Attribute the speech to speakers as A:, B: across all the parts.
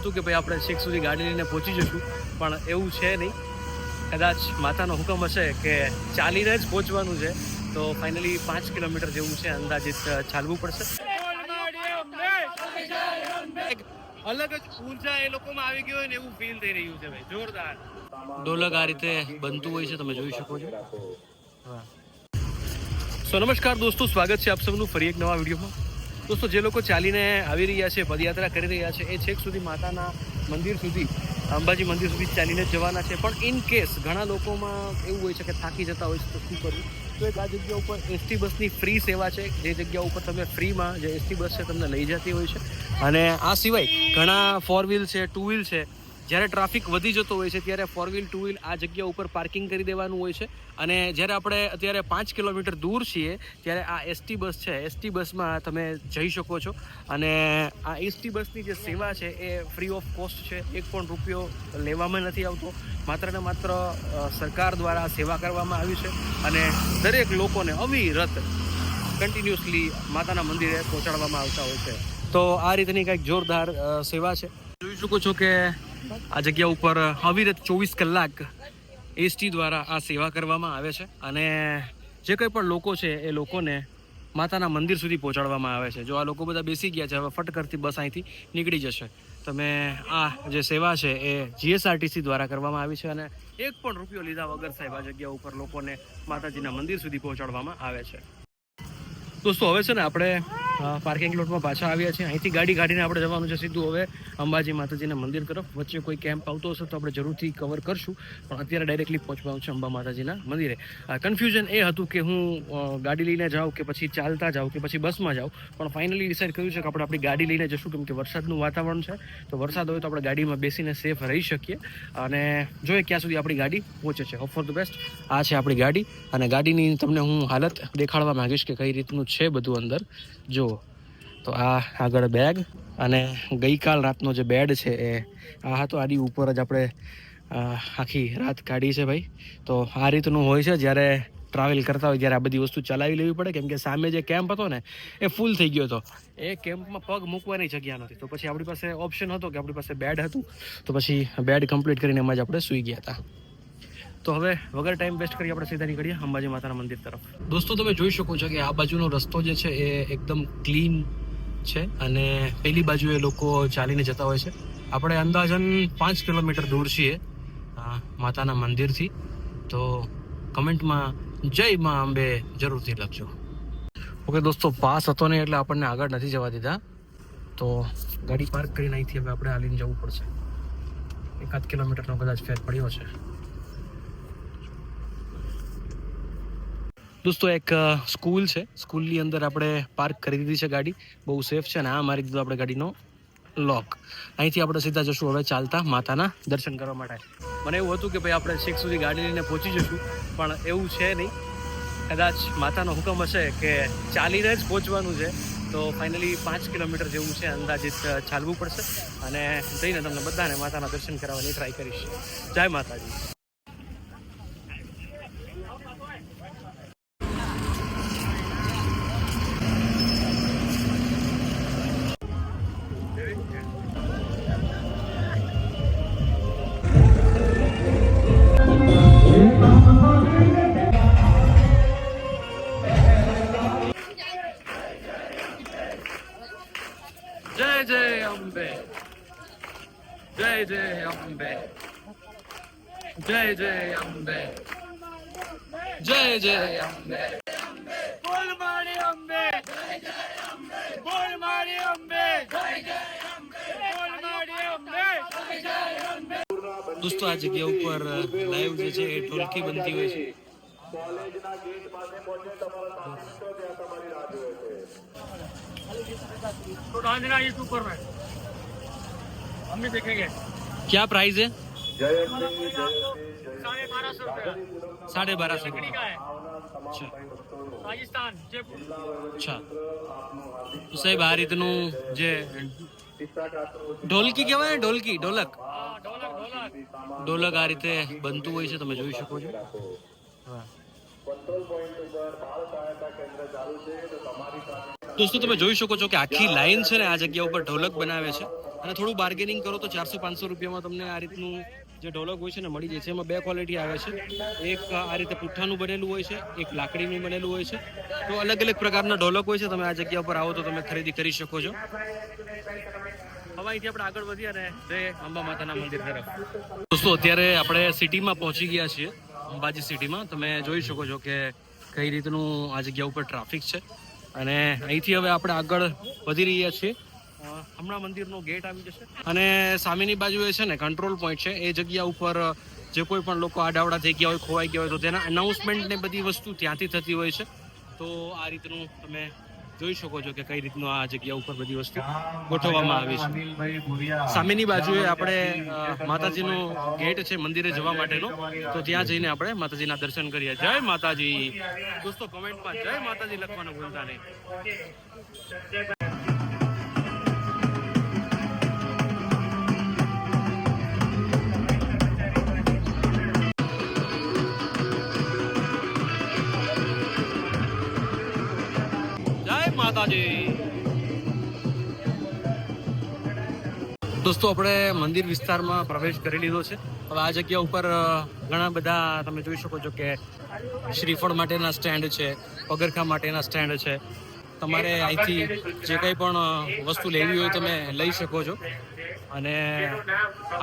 A: હતું કે ભાઈ આપણે છેક સુધી ગાડી લઈને પહોંચી જશું પણ એવું છે નહીં. કદાચ માતાનો હુકમ હશે કે ચાલીને જ પહોંચવાનું છે તો ફાઇનલી પાંચ કિલોમીટર જેવું છે અંદાજિત ચાલવું પડશે. અલગ જ ઊર્જા એ લોકોમાં આવી ગયો ને એવું ફીલ થઈ રહ્યું છે ભાઈ જોરદાર. ઢોલક આ રીતે બનતું હોય છે તમે જોઈ શકો છો. હા. સો નમસ્કાર દોસ્તો સ્વાગત છે આપ સૌનું ફરી એક નવા વિડીયોમાં. દોસ્તો, જે લોકો ચાલીને આવી રહ્યા છે, પદયાત્રા કરી રહ્યા છે, એ છેક સુધી માતાના મંદિર સુધી, અંબાજી મંદિર સુધી ચાલીને જવાના છે. પણ ઇન કેસ ઘણા લોકોમાં એવું હોય છે કે થાકી જતા હોય છે તો શું કરવું? તો એક આ જગ્યા ઉપર એસટી બસની ફ્રી સેવા છે. જે જગ્યા ઉપર તમે ફ્રીમાં જે એસટી બસ છે, તમને લઈ જતી હોય છે. અને આ સિવાય ઘણા ફોર વ્હીલ છે ટુ વ્હીલ છે જ્યારે ટ્રાફિક વધી જતો હોય છે ત્યારે ફોર વ્હીલ ટુ વ્હીલ આ જગ્યા ઉપર પાર્કિંગ કરી દેવાનું હોય છે. અને જ્યારે આપણે અત્યારે પાંચ કિલોમીટર દૂર છીએ, ત્યારે આ એસટી બસ છે. એસટી બસમાં તમે જઈ શકો છો. અને આ એસટી બસની જે સેવા છે એ ફ્રી ઓફ કોસ્ટ છે. એક પણ રૂપિયો લેવામાં નથી આવતો. માત્ર ને માત્ર સરકાર દ્વારા સેવા કરવામાં આવી છે. અને દરેક લોકોને અવિરત કન્ટિન્યુઅસલી માતાના મંદિરે પહોંચાડવામાં આવતા હોય છે. તો આ રીતની કંઈક જોરદાર સેવા છે. જોઈ શકો છો કે આ જગ્યા ઉપર અવિરત ચોવીસ કલાક એસટી દ્વારા આ સેવા કરવામાં આવે છે અને જે કંઈ પણ લોકો છે એ લોકોને માતાના મંદિર સુધી પહોંચાડવામાં આવે છે. જો આ લોકો બધા બેસી ગયા છે, હવે ફટ કરતી બસ અહીંથી નીકળી જશે. તમે આ જે સેવા છે એ જીએસઆરટીસી દ્વારા કરવામાં આવી છે અને એક પણ રૂપિયો લીધા વગર સાહેબ આ જગ્યા ઉપર લોકોને માતાજીના મંદિર સુધી પહોંચાડવામાં આવે છે. દોસ્તો, હવે છે ને આપણે પાર્કિંગ લોટમાં પાછા આવ્યા છીએ. અહીંથી ગાડી કાઢીને આપણે જવાનું છે સીધું હવે અંબાજી માતાજીના મંદિર તરફ. વચ્ચે કોઈ કેમ્પ આવતો હશે તો આપણે જરૂરથી કવર કરશું. પણ અત્યારે ડાયરેક્ટલી પહોંચવાનું છે અંબા માતાજીના મંદિરે. કન્ફ્યુઝન એ હતું કે હું ગાડી લઈને જાઉં કે પછી ચાલતા જાઉં કે પછી બસમાં જાઉં. પણ ફાઇનલી ડિસાઇડ કર્યું છે કે આપણે આપણી ગાડી લઈને જશું કેમ કે વરસાદનું વાતાવરણ છે. તો વરસાદ હોય તો આપણે ગાડીમાં બેસીને સેફ રહી શકીએ. અને જોઈએ ક્યાં સુધી આપણી ગાડી પહોંચે છે. હોપ ફોર ધ બેસ્ટ આ છે આપણી ગાડી. અને ગાડીની તમને હું હાલત દેખાડવા માંગીશ કે કઈ રીતનું છે બધું અંદર. જુઓ તો આ આગળ બેગ અને ગઈકાલ રાતનો જે બેડ છે એ, આ હતો આની ઉપર જ આપણે આખી રાત કાઢી છે ભાઈ. તો આ રીતનું હોય છે, જ્યારે ટ્રાવેલ કરતા હોય ત્યારે આ બધી વસ્તુ ચલાવી લેવી પડે. કેમ કે સામે જે કેમ્પ હતો ને, એ ફૂલ થઈ ગયો હતો. એ કેમ્પમાં પગ મૂકવાની જગ્યા નથી તો પછી આપણી પાસે ઓપ્શન હતો કે આપણી પાસે બેડ હતું. તો પછી બેડ કમ્પ્લીટ કરીને એમાં જ આપણે સૂઈ ગયા હતા. તો હવે વગર ટાઈમ વેસ્ટ કરી આપણે સીધા નીકળીએ અંબાજી માતાના મંદિર તરફ. દોસ્તો, તમે જોઈ શકો છો કે આ બાજુનો રસ્તો જે છે એ એકદમ ક્લીન છે અને પેલી બાજુ એ લોકો ચાલીને જતા હોય છે. આપણે અંદાજન પાંચ કિલોમીટર દૂર છીએ માતાના મંદિરથી. તો કમેન્ટમાં જય માં અંબે જરૂરથી લખજો. ઓકે દોસ્તો, પાસ હતો ને એટલે આપણને આગળ નથી જવા દીધા. તો ગાડી પાર્ક કરીને અહીંથી હવે આપણે હાલીને જવું પડશે. એકાદ કિલોમીટરનો કદાચ ફેર પડ્યો છે દોસ્તો, એક સ્કૂલ છે. સ્કૂલની અંદર આપણે પાર્ક કરી દીધી છે ગાડી. બહુ સેફ છે અને આ મારી દીધો આપણે ગાડીનો લોક. અહીંથી આપણે સીધા જશું. હવે ચાલતા માતાના દર્શન કરવા માટે. મને એવું હતું કે ભાઈ, આપણે શેખ સુધી ગાડી લઈને પહોંચી જશું, પણ એવું છે નહીં. કદાચ માતાનો હુકમ હશે કે ચાલીને જ પહોંચવાનું છે. તો ફાઇનલી પાંચ કિલોમીટર જેવું છે અંદાજિત ચાલવું પડશે. અને જઈને તમને બધાને માતાના દર્શન કરાવવાની ટ્રાય કરીશ. જય માતાજી. જય જય અંબે. જય જય અંબે. જય જય અંબે. જય જય અંબે. બોલ મારી દોસ્તો, આ જગ્યા ઉપર લાઈવ જે છે, એ ઢોલકી બનતી હોય છે.
B: तो डालना इस ऊपर में हम भी देखेंगे
A: क्या प्राइस है
B: साढ़े बारह सौ रुपया
A: साढ़े बारह सौ
B: लकड़ी का है
A: अच्छा
B: राजस्थान जयपुर
A: અચ્છા તો સાહેબ આ રીતનું જે ઢોલકી કહેવાય ને ઢોલકી ઢોલક
B: हाँ ढोलक ढोलक
A: ઢોલક આ રીતે બનતું હોય છે તમે જોઈ શકો છો હા. દોસ્તો, તમે જોઈ શકો છો કે આખી લાઈન છે ને આ જગ્યા ઉપર ઢોલક બનાવે છે. અને થોડું બાર્ગેનિંગ કરો તો ચારસો પાંચસો રૂપિયામાં તમને આ રીતનું જે ઢોલક હોય છે ને, મળી જાય છે. એમાં બે ક્વોલિટી આવે છે. એક આ રીતે પુઠ્ઠાનું બનેલું હોય છે, એક લાકડીનું બનેલું હોય છે. તો અલગ અલગ પ્રકારના ઢોલક હોય છે. તમે આ જગ્યા ઉપર આવો તો તમે ખરીદી કરી શકો છો. હવે અહીંથી આપણે આગળ વધીએ ને જય અંબા માતાના મંદિર તરફ. દોસ્તો, અત્યારે આપણે સિટીમાં પહોંચી ગયા છીએ. અંબાજી સિટીમાં. તમે જોઈ શકો છો કે કઈ રીતનું આ જગ્યા ઉપર ટ્રાફિક છે. અને અહીંથી હવે આપણે આગળ વધી રહ્યા છીએ. હમણાં મંદિરનો ગેટ આવી જશે. અને સામેની બાજુએ છે ને કંટ્રોલ પોઈન્ટ છે. એ જગ્યા ઉપર જે કોઈ પણ લોકો આડાવડા થઈ ગયા હોય, ખોવાઈ ગયા હોય, તો તેના અનાઉન્સમેન્ટ ને બધી વસ્તુ ત્યાંથી થતી હોય છે. તો આ રીતનું તમે જોઈ શકો છો કે કઈ રીતનું આ જગ્યા ઉપર બધી વસ્તુ ગોઠવવામાં આવી છે. સામેની બાજુએ આપણે માતાજીનો ગેટ છે, મંદિરે જવા માટેનો. તો ત્યાં જઈને આપણે માતાજીના દર્શન કરીએ. જય માતાજી. દોસ્તો કમેન્ટમાં જય માતાજી લખવાનું ભૂલતા નહીં. દોસ્તો, આપણે મંદિર વિસ્તારમાં પ્રવેશ કરી લીધો છે. હવે આ જગ્યા ઉપર ઘણા બધા તમે જોઈ શકો છો કે શ્રીફળ માટેના સ્ટેન્ડ છે, પગરખા માટેના સ્ટેન્ડ છે. તમારે અહીંથી જે કંઈ પણ વસ્તુ લેવી હોય તમે લઈ શકો છો. અને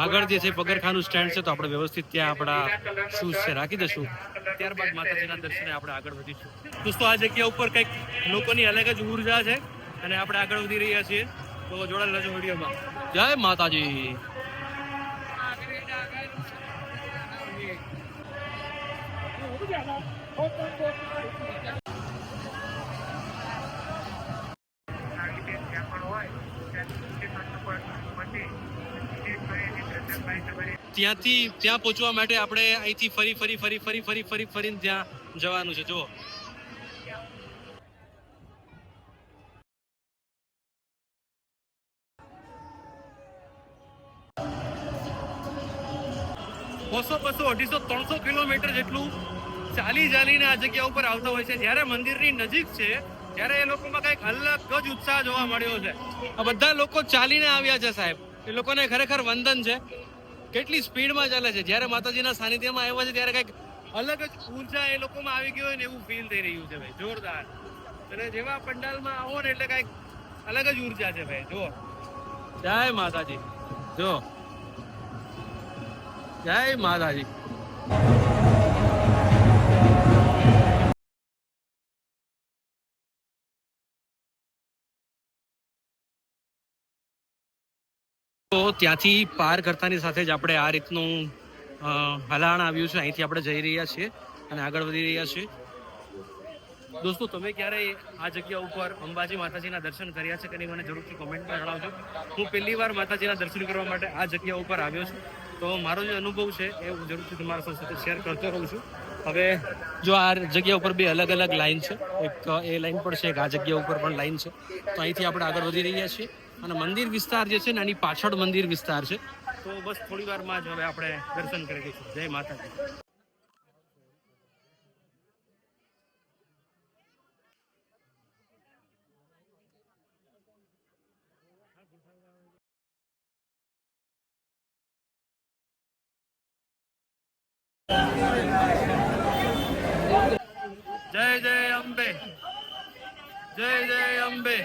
A: આગળ જે છે પગરખાનું સ્ટેન્ડ છે, તો આપણે વ્યવસ્થિત ત્યાં આપણા શૂઝ છે, રાખી દઈશું. ત્યારબાદ માતાજીના દર્શને આપણે આગળ વધીશું. દોસ્તો, આ જગ્યા ઉપર કંઈક લોકોની અલગ જ ઊર્જા છે અને આપણે આગળ વધી રહ્યા છીએ. તો જોડાયેલા છો વિડીયોમાં. જય માતાજી. ત્યાંથી, ત્યાં પહોંચવા માટે આપણે અહીંથી ફરી ફરી ફરી ફરી ફરી ફરી, ફરીને ત્યાં જવાનું છે જો બસો બસો અઢીસો, ત્રણસો કિલોમીટર જેટલું ચાલી ચાલીને આ જગ્યા ઉપર આવતા હોય છે. જ્યારે મંદિરની નજીક છે, ત્યારે એ લોકોમાં કંઈક અલગ જ ઉત્સાહ જોવા મળ્યો છે. આ બધા લોકો ચાલીને આવ્યા છે સાહેબ. એ લોકોને ખરેખર વંદન છે. કેટલી સ્પીડમાં ચાલે છે. જ્યારે માતાજીના સાનિધ્યમાં આવ્યા છે, ત્યારે કંઈક અલગ જ ઊર્જા એ લોકોમાં આવી ગઈ હોય ને એવું ફીલ થઈ રહ્યું છે ભાઈ. જોરદાર. અને જેવા પંડાલમાં આવો ને એટલે કંઈક અલગ જ ઊર્જા છે ભાઈ. જો જય માતાજી. જો જય માતાજી. તો ત્યાંથી પાર કરતાની સાથે જ આપણે આ રીતનું હલાણ આવ્યું છે. અહીંથી આપણે જઈ રહ્યા છીએ અને આગળ વધી રહ્યા છીએ. દોસ્તો, તમે ક્યારેય આ જગ્યા ઉપર અંબાજી માતાજીના દર્શન કર્યા છે કે નહીં? મને જરૂરથી કોમેન્ટમાં જણાવજો. હું પહેલી વાર માતાજીના દર્શન કરવા માટે આ જગ્યા ઉપર આવ્યો છું. તો મારો જે અનુભવ છે એ હું જરૂરથી તમારા સૌ સાથે શેર કરતો રહું છું. હવે જો આ જગ્યા ઉપર બે અલગ અલગ લાઈન છે, એક એ લાઈન પણ છે, એક આ જગ્યા ઉપર પણ લાઈન છે. તો અહીંથી આપણે આગળ વધી રહ્યા છીએ અને મંદિર વિસ્તાર જે છે ને એની પાછળ મંદિર વિસ્તાર છે. તો બસ થોડી વારમાં જ હવે આપણે દર્શન કરી દઈશું જય માતાજી. જય જય અંબે. જય જય અંબે.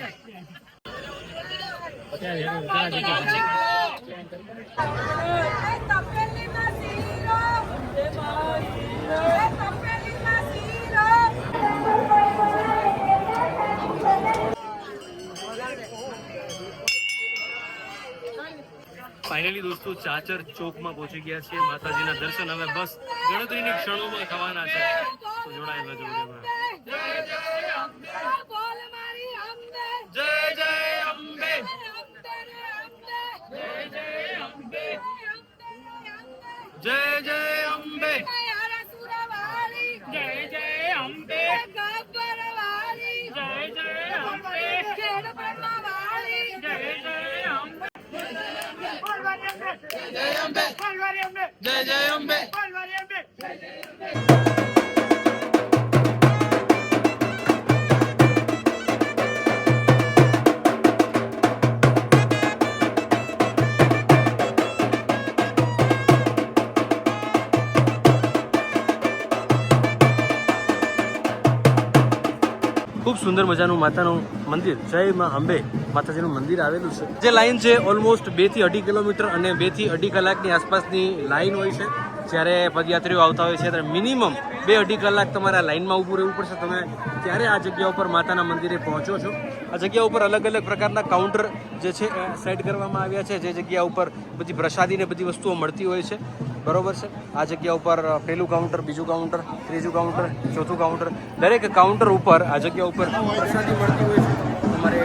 C: તપેલી માં
A: ફાઇનલી દોસ્તો ચાચર ચોકમાં પહોંચી ગયા છીએ. માતાજીના દર્શન હવે બસ ગણતરીની ક્ષણોમાં થવાના છે. તો જોડાયેલા જોડે
C: બોલ મારી અંબે
A: જય જય અંબે.
C: અંબે
A: જય ખૂબ સુંદર મજાનું માતાનું મંદિર. જય માં અંબે. માતાજીનું મંદિર આવેલું છે. જે લાઈન છે ઓલમોસ્ટ બેથી અઢી કિલોમીટર અને બેથી અઢી કલાકની આસપાસની લાઈન હોય છે. જ્યારે પદયાત્રીઓ આવતા હોય છે, ત્યારે મિનિમમ બે અઢી કલાક તમારે લાઈનમાં ઊભું રહેવું પડશે. તમે ત્યારે આ જગ્યા ઉપર માતાના મંદિરે પહોંચો છો? આ જગ્યા ઉપર અલગ અલગ પ્રકારના કાઉન્ટર જે છે સેટ કરવામાં આવ્યા છે. જે જગ્યા ઉપર બધી પ્રસાદી ને બધી વસ્તુઓ મળતી હોય છે. બરોબર છે? આ જગ્યા ઉપર પહેલું કાઉન્ટર બીજું કાઉન્ટર ત્રીજું કાઉન્ટર ચોથું કાઉન્ટર દરેક કાઉન્ટર ઉપર આ જગ્યા ઉપર પ્રસાદી મળતી હોય છે. તમારે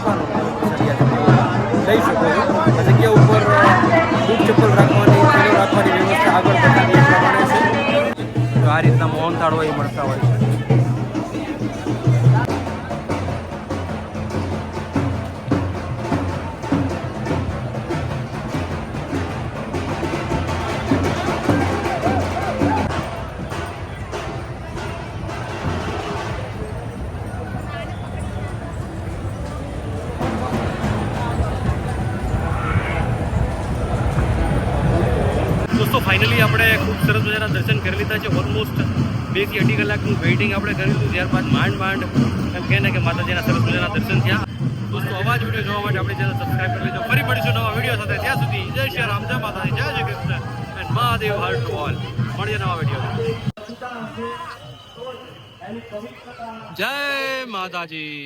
A: આપવાનું શકો આ જગ્યા ઉપર બૂટ રાખવાની રાખવાની વ્યવસ્થા આગળ બતાવી એ પ્રમાણે છે મળતા હોય સરસ મજાના દર્શન કરી લીધા છે. ઓલમોસ્ટ બેથી અઢી કલાકનું વેઇટિંગ આપણે કરેલું ત્યારબાદ માંડ માંડ એમ કહે ને કે માતાજીના સરસ મજાના દર્શન થયા. દોસ્તો, અવાજ વીડિયો જોવા માટે આપણે ચેનલ સબસ્ક્રાઈબ કરી લેજો. ફરી મળીશું નવા વીડિયો સાથે. ત્યાં સુધી જય શ્રી રામ, જય માતાજી, જય શ્રી કૃષ્ણ મહાદેવ હર ટુ ઓલ મળીએ નવા વીડિયો જય માતાજી.